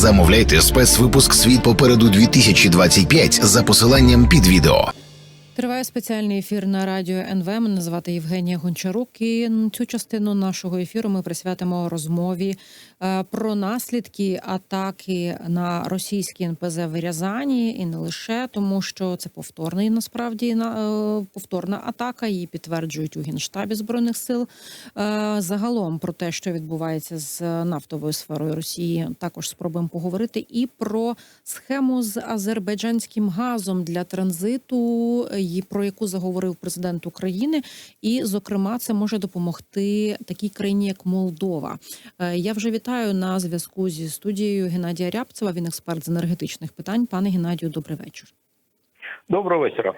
Замовляйте спецвипуск Світ попереду 2025 за посиланням під відео. Триває спеціальний ефір на радіо НВ. Мене звати Євгенія Гончарук. І цю частину нашого ефіру ми присвятимо розмові е, про наслідки атаки на російські НПЗ в Рязані і не лише тому, що це повторний насправді на е, повторна атака. Її підтверджують у генштабі збройних сил. Е, Загалом про те, що відбувається з нафтовою сферою Росії, також спробуємо поговорити і про схему з азербайджанським газом для транзиту, і про яку заговорив президент України, і зокрема це може допомогти такій країні, як Молдова. Е, Я вже вітаю на зв'язку зі студією Геннадія Рябцева. Він експерт з енергетичних питань. Пане Геннадію, добрий вечір. Доброго вечора.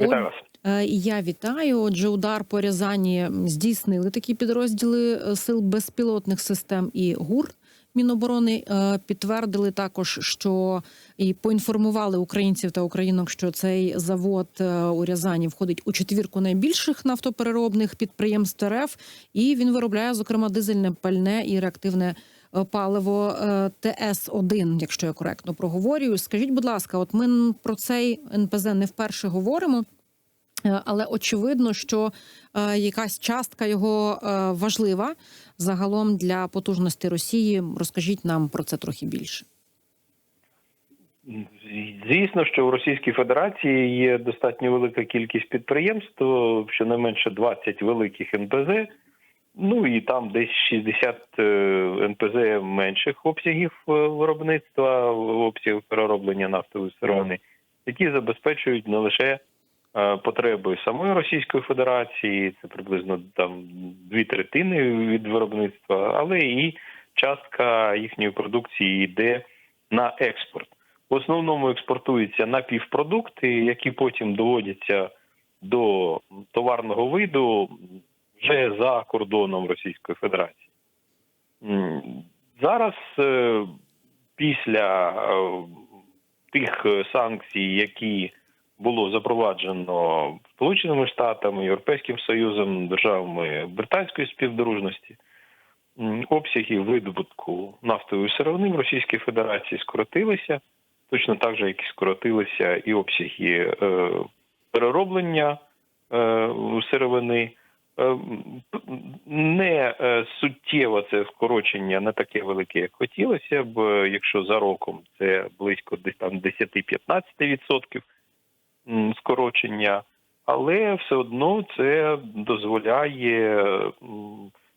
Вітаю вас. Е, Я вітаю. Отже, удар по Рязані здійснили такі підрозділи е, сил безпілотних систем і ГУР. Міноборони е, підтвердили також, що і поінформували українців та українок, що цей завод е, у Рязані входить у четвірку найбільших нафтопереробних підприємств РФ, і він виробляє зокрема дизельне пальне і реактивне е, паливо ТС 1 якщо я коректно проговорюю. Скажіть, будь ласка, от ми про цей НПЗ не вперше говоримо. Але очевидно, що якась частка його важлива загалом для потужності Росії. Розкажіть нам про це трохи більше. Звісно, що у Російській Федерації є достатньо велика кількість підприємств, щонайменше 20 великих НПЗ. Ну і там десь 60 е, НПЗ менших обсягів е, виробництва, обсягів перероблення нафтової сировини, які забезпечують не лише потреби самої Російської Федерації, це приблизно там дві третини від виробництва, але і частка їхньої продукції йде на експорт. В основному експортуються напівпродукти, які потім доводяться до товарного виду вже за кордоном Російської Федерації. Зараз е, після е, тих е, санкцій, які було запроваджено Сполученими Штатами, Європейським Союзом, державами британської співдружності, обсяги видобутку нафтової сировини в Російській Федерації скоротилися, точно так же, як і скоротилися і обсяги е, перероблення е, сировини. Е, Не е, суттєво це скорочення не таке велике, як хотілося б. Якщо за роком це близько десь там 10-15% м, скорочення, але все одно це дозволяє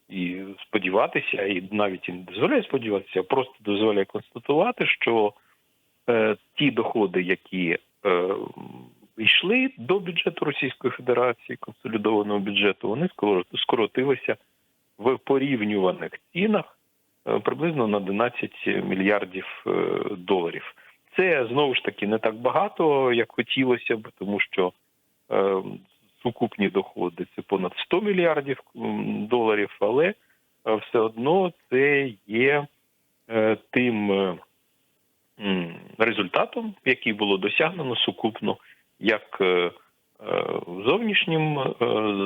і сподіватися, і навіть і не дозволяє сподіватися, а просто дозволяє констатувати, що е, ті доходи, які е, йшли до бюджету Російської Федерації, консолідованого бюджету, вони скоро- скоротилися в порівнюваних цінах е, приблизно на 11 мільярдів е, доларів. Це знову ж таки не так багато, як хотілося б, тому що е, сукупні доходи це понад 100 мільярдів доларів, але е, все одно це є е, тим е, результатом, який було досягнено сукупно, як е, е, зовнішнім е,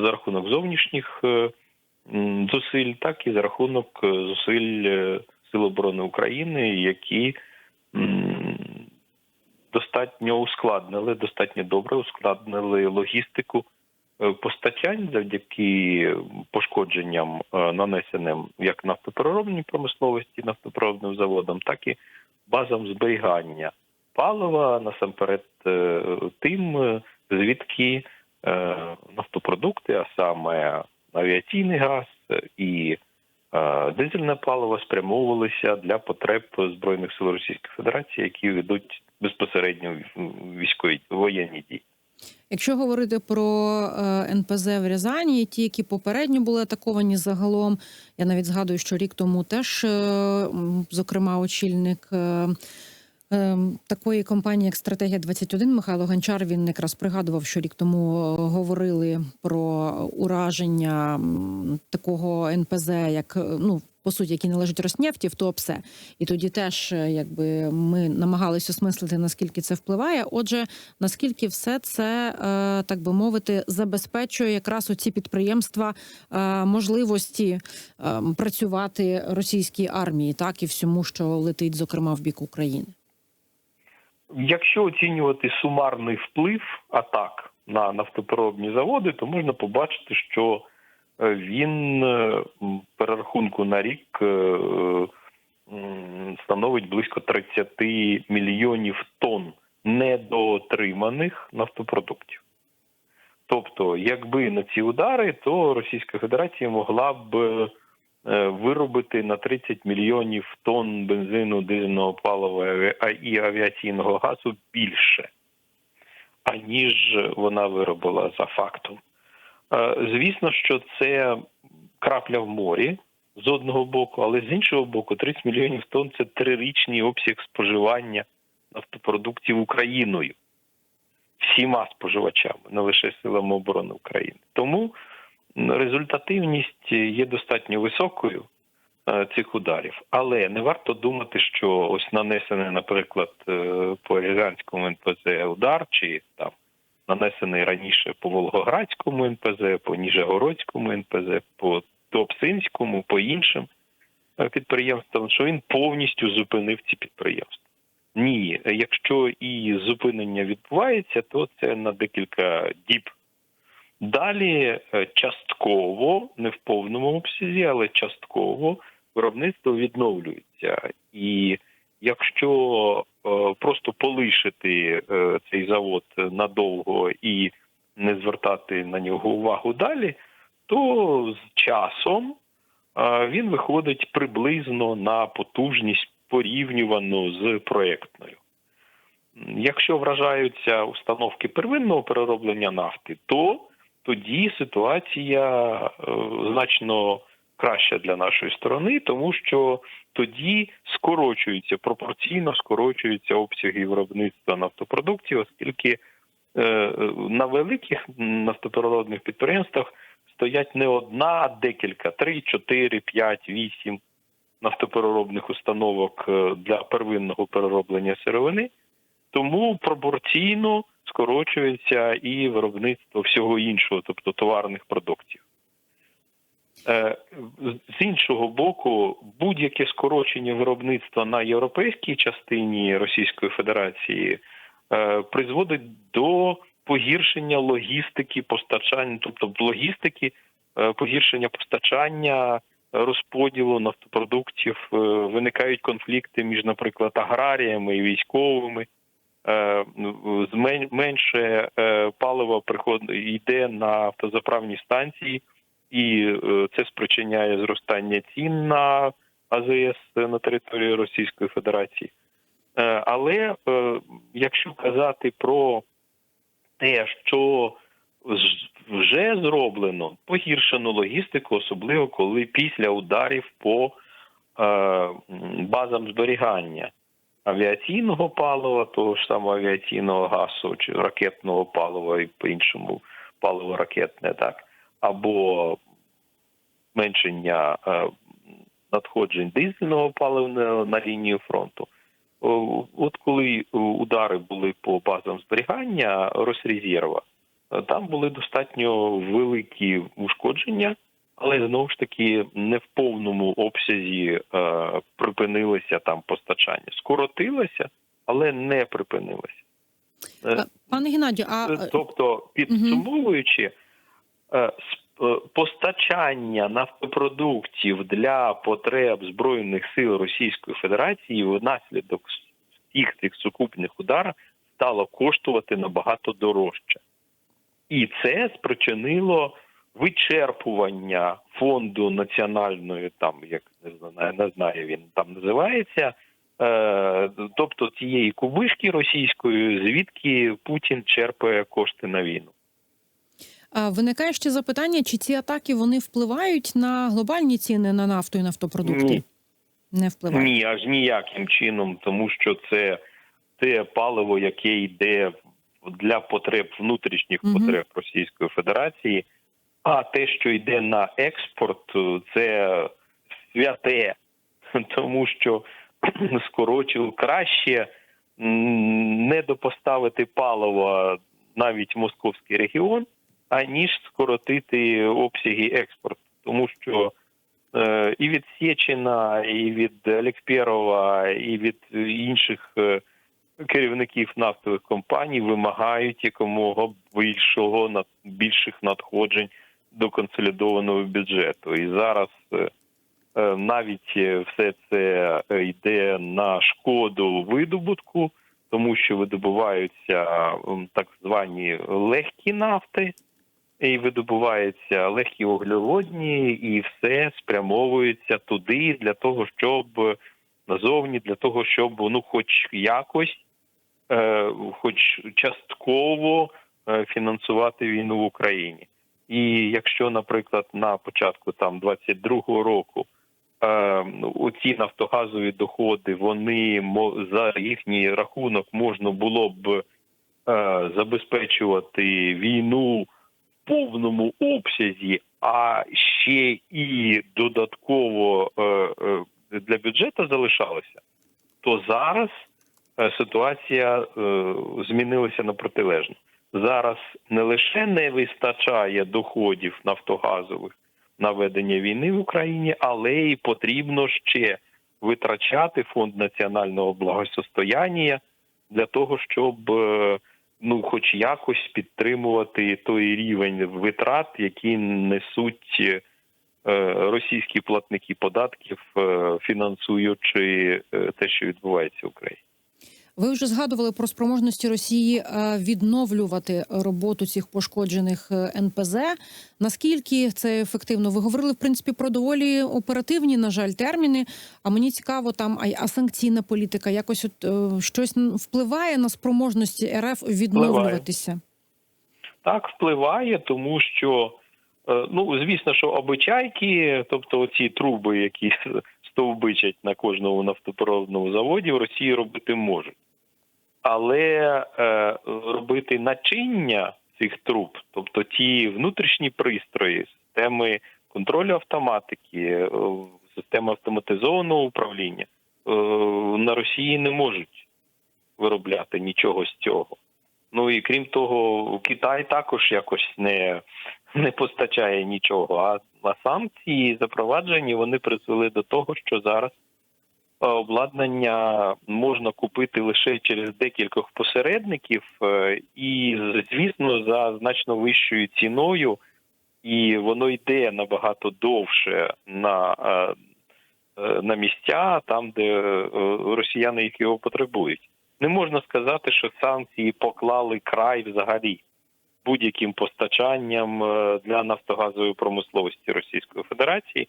за рахунок зовнішніх е, зусиль, так і за рахунок е, зусиль Сил оборони України, які достатньо ускладнили, достатньо добре ускладнили логістику е, постачань завдяки пошкодженням, е, нанесеним як нафтопереробній промисловості, нафтопереробним заводам, так і базам зберігання палива насамперед е, тим, звідки нафтопродукти, а саме авіаційний газ і дизельне паливо спрямовувалися для потреб збройних сил Російської Федерації, які ведуть безпосередньо військові воєнні дії. Якщо говорити про е, НПЗ в Рязані, ті, які попередньо були атаковані загалом, я навіть згадую, що рік тому теж, е, зокрема, очільник. Е, е, Такої компанії, як стратегія 21 Михайло Гончар, він якраз пригадував, що рік тому е, говорили про ураження такого НПЗ, як е, ну по суті, які належать Роснефті, в то все. І тоді теж, е, якби ми намагалися осмислити, наскільки це впливає. Отже, наскільки все це, так би мовити, забезпечує якраз оці підприємства е, можливості е, працювати російській армії, так і всьому, що летить, зокрема, в бік України. Якщо оцінювати сумарний вплив атак на нафтопереробні заводи, то можна побачити, що е, він е, перерахунку на рік е, становить близько 30 мільйонів тонн недоотриманих нафтопродуктів. Тобто, якби на ці удари, то Російська Федерація могла б виробити на 30 мільйонів тонн бензину, дизельного палива і авіаційного газу більше, аніж вона виробила за фактом. Е, Звісно, що це крапля в морі з одного боку, але з іншого боку, 30 мільйонів тонн це трирічний обсяг споживання нафтопродуктів Україною, всіма споживачами, не лише силами оборони України. Тому результативність є достатньо високою е, цих ударів, але не варто думати, що ось нанесений, наприклад, е, по Рязанському НПЗ удар, чи там нанесений раніше по Волгоградському НПЗ, по Ніжегородському НПЗ, по Туапсинському, по іншим е, підприємствам, що він повністю зупинив ці підприємства. Ні, якщо і зупинення відбувається, то це на декілька діб. Далі е, частково, не в повному обсязі, але частково виробництво відновлюється. І якщо е, просто полишити е, цей завод надовго і не звертати на нього увагу далі, то з часом він виходить приблизно на потужність порівнювану з проектною. Якщо вражаються установки первинного перероблення нафти, то тоді ситуація е, значно краща для нашої сторони, тому що тоді скорочуються пропорційно скорочуються обсяги виробництва нафтопродуктів, оскільки е, на великих нафтопереробних підприємствах стоять не одна, а декілька три, чотири, п'ять, вісім нафтопереробних установок е, для первинного перероблення сировини. Тому пропорційно скорочується і виробництво всього іншого, тобто товарних продуктів. Е, З іншого боку, будь-яке скорочення виробництва на європейській частині Російської Федерації е, призводить до погіршення логістики постачання, тобто логістики, е, погіршення постачання, розподілу нафтопродуктів, виникають конфлікти між, наприклад, аграріями і військовими. Е, менше е, палива йде на автозаправні станції, і е, це спричиняє зростання цін на АЗС на території Російської Федерації. Але якщо казати про те, що вже зроблено, погіршено логістику, особливо коли після ударів по базам зберігання авіаційного палива, того ж самого авіаційного газу чи ракетного палива і по-іншому паливо ракетне, так, або зменшення е, надходжень дизельного палива на лінію фронту. От коли удари були по базам зберігання Росрезерва, е, там були достатньо великі ушкодження, але знову ж таки не в повному обсязі е, припинилося там постачання. Скоротилося, але не припинилося. Е, Е, Пане Геннадію, а е, Тобто, підсумовуючи, е, постачання нафтопродуктів для потреб збройних сил Російської Федерації внаслідок всіх цих сукупних ударів стало коштувати набагато дорожче, і це спричинило вичерпування фонду національної, там як не знаю, не знаю, він там називається. Е, тобто тієї кубишки російської, звідки Путін черпає кошти на війну. виникає ще запитання, чи ці атаки вони впливають на глобальні ціни на нафту і нафтопродукти? Ні. Не впливають. Ні, аж ніяким чином, тому що це те паливо, яке йде для потреб внутрішніх Мгм. потреб Російської Федерації. А те, що йде на експорт, це святе, тому що скорочили краще не допоставити паливо навіть московський регіон, аніж скоротити обсяги експорту, тому що е, і від Сєчина, і від Елікперова, і від інших е, керівників нафтових компаній вимагають якомога більшого більших надходжень до консолідованого бюджету. І зараз е, е, навіть все це е, йде на шкоду видобутку, тому що видобуваються так звані легкі нафти, і видобуваються легкі вуглеводні, і все спрямовується туди для того, щоб назовні, для того, щоб ну, хоч якось, хоч частково фінансувати війну в Україні. І якщо, наприклад, на початку там 22-го року е, у ці нафтогазові доходи вони за їхній рахунок можна було б е, забезпечувати війну в повному обсязі, а ще і додатково е, е, для бюджету залишалося, то зараз е, ситуація е, змінилася на протилежну. Зараз не лише не вистачає доходів нафтогазових на ведення війни в Україні, але й потрібно ще витрачати фонд національного благосостояння для того, щоб е, ну, хоч якось підтримувати той рівень витрат, які несуть е, російські платники податків, е, фінансуючи те, що відбувається в Україні. Ви вже згадували про спроможності Росії е, відновлювати роботу цих пошкоджених е, НПЗ. Наскільки це ефективно? Ви говорили в принципі про доволі оперативні, на жаль, терміни. А мені цікаво, там а, санкційна політика якось от е, щось впливає на спроможності РФ відновлюватися. Так впливає, тому що ну звісно, що обичайки, тобто оці труби, які стовбичать на кожному нафтопроводному заводі, в Росії робити можуть. Але е, робити начиння цих труб, тобто ті внутрішні пристрої, системи контролю автоматики, е, системи автоматизованого управління е, на Росії не можуть виробляти нічого з цього. Ну і крім того, Китай також якось не, не постачає нічого. А, а санкції запроваджені вони призвели до того, що зараз обладнання можна купити лише через декількох посередників, е, і звісно, за значно вищою ціною, і воно йде набагато довше на, е, е, на місця, там, де е, росіяни їх його потребують. Не можна сказати, що санкції поклали край взагалі будь-яким постачанням е, для нафтогазової промисловості Російської Федерації.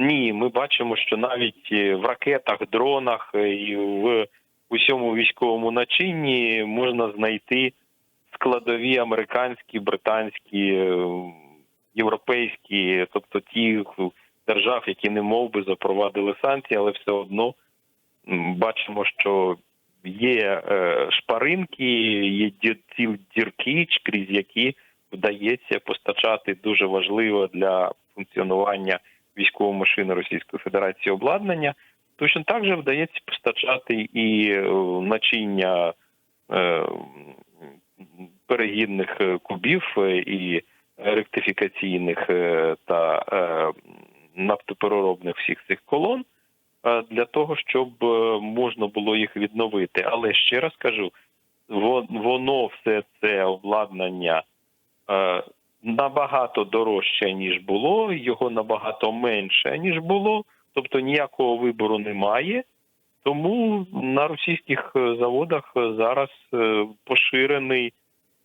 Ні, ми бачимо, що навіть е, в ракетах, дронах е, і в усьому військовому начинні можна знайти складові американські, британські, е, європейські, тобто ті держав, які не мов би запровадили санкції, але все одно бачимо, що є шпаринки, є ці дірки, крізь які вдається постачати дуже важливе для функціонування військової машини Російської Федерації обладнання. Точно так же вдається постачати і е, начиння е, перегідних е, кубів і ректифікаційних та нафтопереробних всіх цих колон для того, щоб можна було їх відновити. Але ще раз кажу, воно все це обладнання набагато дорожче, ніж було, його набагато менше, ніж було, тобто ніякого вибору немає. Тому на російських е, заводах е, зараз е, поширений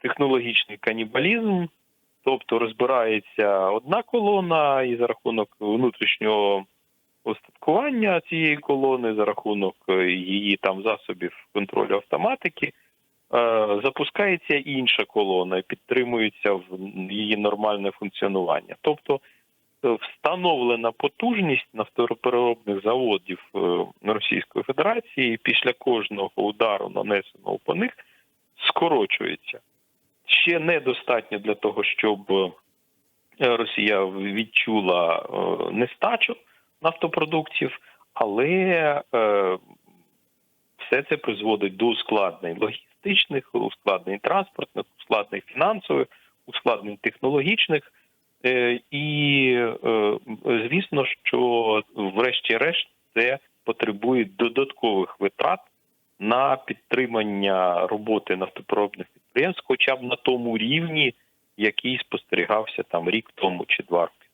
технологічний канібалізм, тобто розбирається одна колона, і за рахунок внутрішнього устаткування цієї колони, за рахунок її там засобів контролю автоматики, запускається інша колона, підтримується в її нормальне функціонування. Тобто е, встановлена потужність нафтопереробних заводів е, Російської Федерації після кожного удару, нанесеного по них, скорочується. Ще недостатньо для того, щоб е, Росія відчула е, нестачу, нафтопродуктів, але е, все це призводить до ускладнень логістичних, ускладнень транспортних, ускладнень фінансових, ускладнень технологічних. Е, І е, звісно, що врешті-решт це потребує додаткових витрат на підтримання роботи нафтопереробних підприємств, хоча б на тому рівні, який спостерігався там рік тому чи два роки.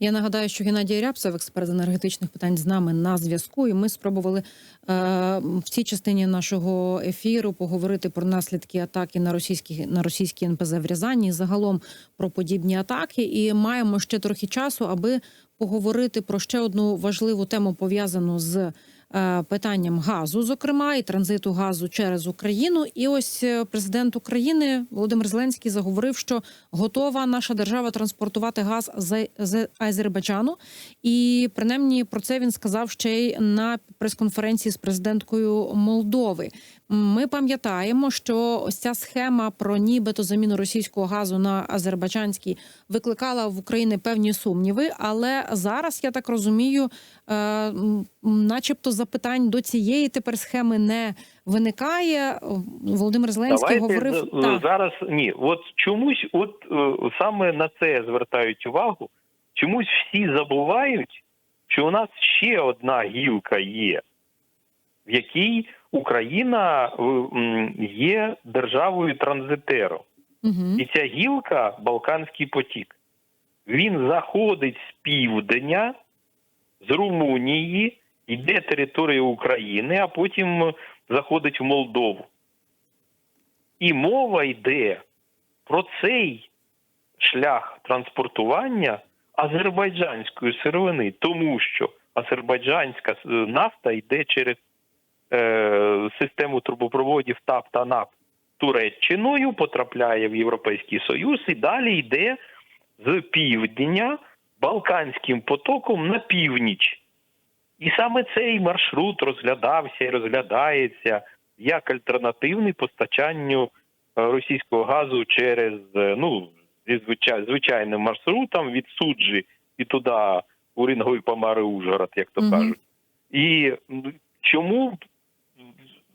Я нагадаю, що Геннадій Рябцев, експерт з енергетичних питань, з нами на зв'язку, і ми спробували е, в цій частині нашого ефіру поговорити про наслідки атаки на російські на російські НПЗ в Рязані, загалом про подібні атаки. І маємо ще трохи часу, аби поговорити про ще одну важливу тему пов'язану з. Е, Питанням газу, зокрема, і транзиту газу через Україну, і ось е, президент України Володимир Зеленський заговорив, що готова наша держава транспортувати газ з, з Азербайджану. І принаймні про це він сказав ще й на прес-конференції з президенткою Молдови. Ми пам'ятаємо, що ось ця схема про нібито заміну російського газу на азербайджанський викликала в Україні певні сумніви. Але зараз я так розумію, е, начебто запитань до цієї тепер схеми не виникає. Володимир Зеленський говорив з- так. зараз. Ні, от чомусь, от е, саме на це звертають увагу. Чомусь всі забувають, що у нас ще одна гілка є, в якій Україна е, є державою транзитером. Угу. І ця гілка Балканський потік. Він заходить з півдня, з Румунії, йде територією України, а потім заходить в Молдову. І мова йде про цей шлях транспортування азербайджанської сировини, тому що азербайджанська е, нафта йде через е, систему трубопроводів ТАП та НАП Туреччиною, потрапляє в Європейський Союз і далі йде з півдня Балканським потоком на північ. І саме цей маршрут розглядався і розглядається як альтернативний постачанню е, російського газу через е, ну зі звичайним маршрутом від суджі і туди у Рінгой Помари Ужгород, як то кажуть. І чому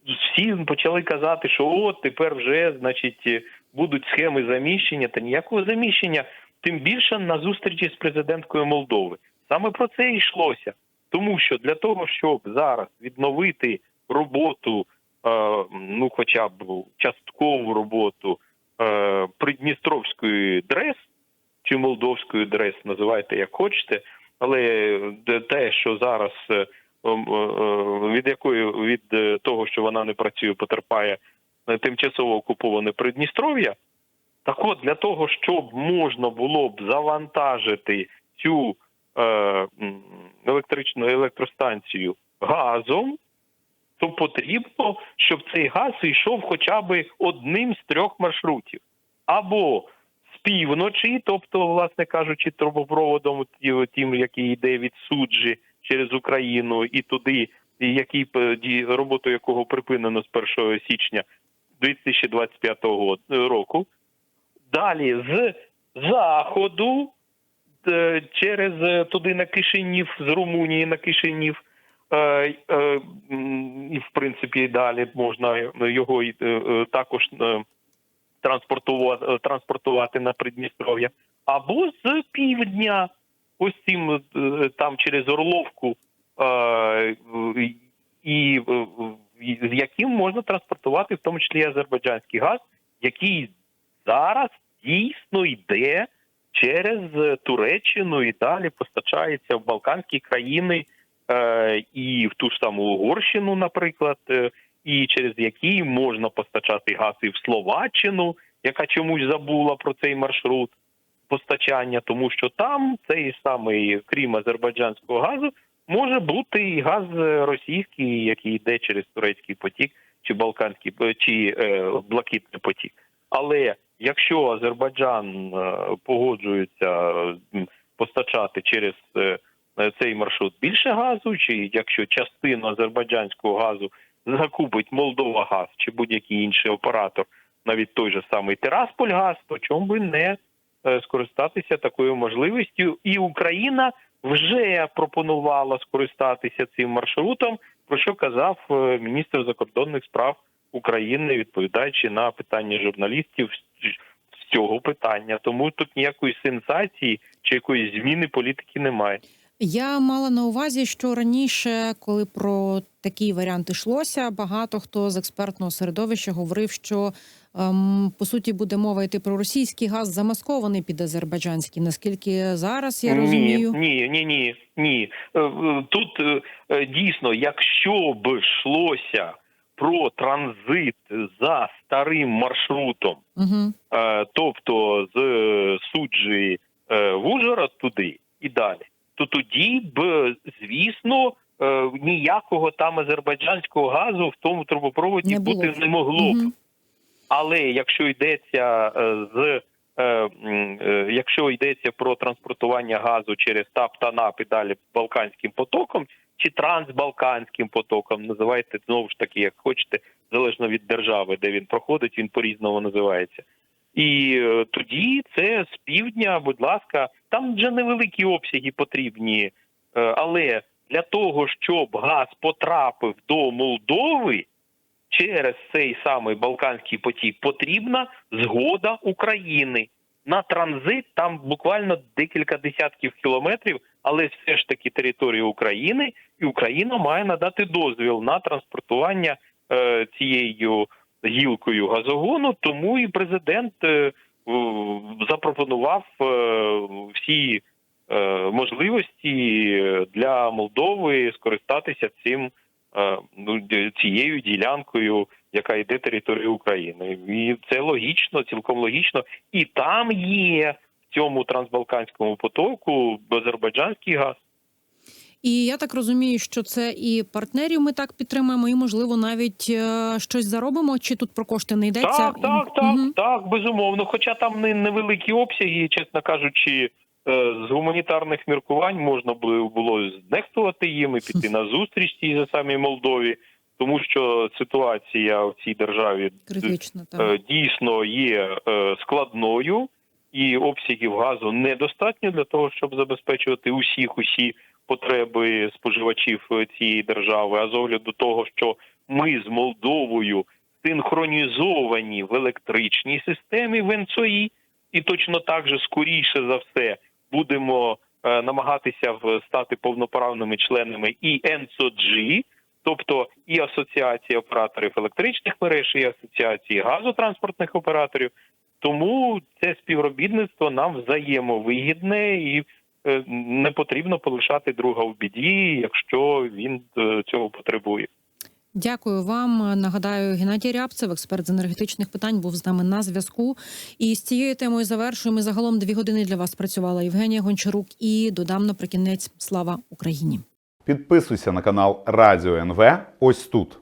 всі почали казати, що от тепер вже значить будуть схеми заміщення, та ніякого заміщення, тим більше на зустрічі з президенткою Молдови. Саме про це йшлося. Тому що для того, щоб зараз відновити роботу, е, ну хоча б часткову роботу е, Придністровської дрес чи Молдовської дрес, називайте як хочете, але те, що зараз е, від якої від е, того, що вона не працює, потерпає е, тимчасово окуповане Придністров'я. Так от для того, щоб можна було б завантажити цю е, електричну електростанцію газом, то потрібно, щоб цей газ йшов хоча б одним з трьох маршрутів. Або з півночі, тобто, власне кажучи, трубопроводом тим, який йде від суджі через Україну, і туди, який е, роботу якого припинено з 1 січня 2025 року. Далі з заходу е, через е, туди на Кишинів, з Румунії на Кишинів. Е, е, І в принципі далі можна його е, е, також е, транспортувати, транспортувати на Придністров'я, або з півдня, ось цим е, там через Орловку, е, і з яким можна транспортувати в тому числі азербайджанський газ, який зараз дійсно йде через Туреччину і далі постачається в Балканські країни е, і в ту ж саму Угорщину, наприклад, і через які можна постачати газ і в Словаччину, яка чомусь забула про цей маршрут постачання, тому що там цей самий, крім азербайджанського газу, може бути і газ е, російський, який йде через турецький потік, чи балканський е, чи е, блакитний потік. Але якщо Азербайджан е, погоджується постачати через цей маршрут більше газу, чи якщо частину азербайджанського газу закупить Молдова газ чи будь-який інший оператор, навіть той же самий Тирасполь газ, то чому би не скористатися такою можливістю, і Україна вже пропонувала скористатися цим маршрутом, про що казав е, міністр закордонних справ України, відповідаючи на питання журналістів з- цього питання. Тому тут ніякої сенсації чи якоїсь зміни політики немає. Я мала на увазі, що раніше, коли про такий варіант йшлося, багато хто з експертного середовища говорив, що по суті буде мова йти про російський газ, замаскований під азербайджанський. Наскільки зараз я розумію? Ні, ні, ні, ні. Е, е, Тут е, дійсно, якщо б йшлося про транзит за старим маршрутом, Угу. тобто з суджі в Ужгород туди і далі, то тоді б, звісно, ніякого там азербайджанського газу в тому трубопроводі Не бути не могло б. Угу. Але якщо йдеться е, з е, е, якщо йдеться про транспортування газу через ТАП та НАП і далі Балканським потоком чи трансбалканським потоком, називайте знову ж таки, як хочете, залежно від держави, де він проходить, він по-різному називається. І тоді це з півдня, будь ласка, там вже невеликі обсяги потрібні, але для того, щоб газ потрапив до Молдови, через цей самий Балканський потік потрібна згода України. На транзит там буквально декілька десятків кілометрів, але все ж таки територія України, і Україна має надати дозвіл на транспортування е, цією гілкою газогону. Тому і президент е, запропонував е, всі е, можливості для Молдови скористатися цим е, цією ділянкою, яка йде територією України. І це логічно, цілком логічно. І там є в цьому трансбалканському потоку азербайджанський газ. І я так розумію, що це і партнерів ми так підтримаємо, і можливо навіть е, щось заробимо. Чи тут про кошти не йдеться? Так, так, так, Мгм. так, безумовно. Хоча там не невеликі обсяги, чесно кажучи, е, з гуманітарних міркувань можна було знехтувати їм і піти на зустріч цій же самій Молдові, тому що ситуація в цій державі Критично так. е, дійсно є е, складною, і обсягів газу недостатньо для того, щоб забезпечувати усіх усі потреби споживачів е, цієї держави. А з огляду того, що ми з Молдовою синхронізовані в електричній системі в НЦОІ, і точно так же скоріше за все будемо е, намагатися стати повноправними членами і НЦОДЖ, тобто і асоціація операторів електричних мереж, і асоціації газотранспортних операторів. Тому це співробітництво нам взаємовигідне і е, не потрібно полишати друга в біді, якщо він е, цього потребує. Дякую вам. Нагадаю, Геннадій Рябцев, експерт з енергетичних питань, був з нами на зв'язку. І з цією темою завершуємо. Загалом дві години для вас працювала Євгенія Гончарук. І додам наприкінець слава Україні. Підписуйся на канал Радіо НВ ось тут.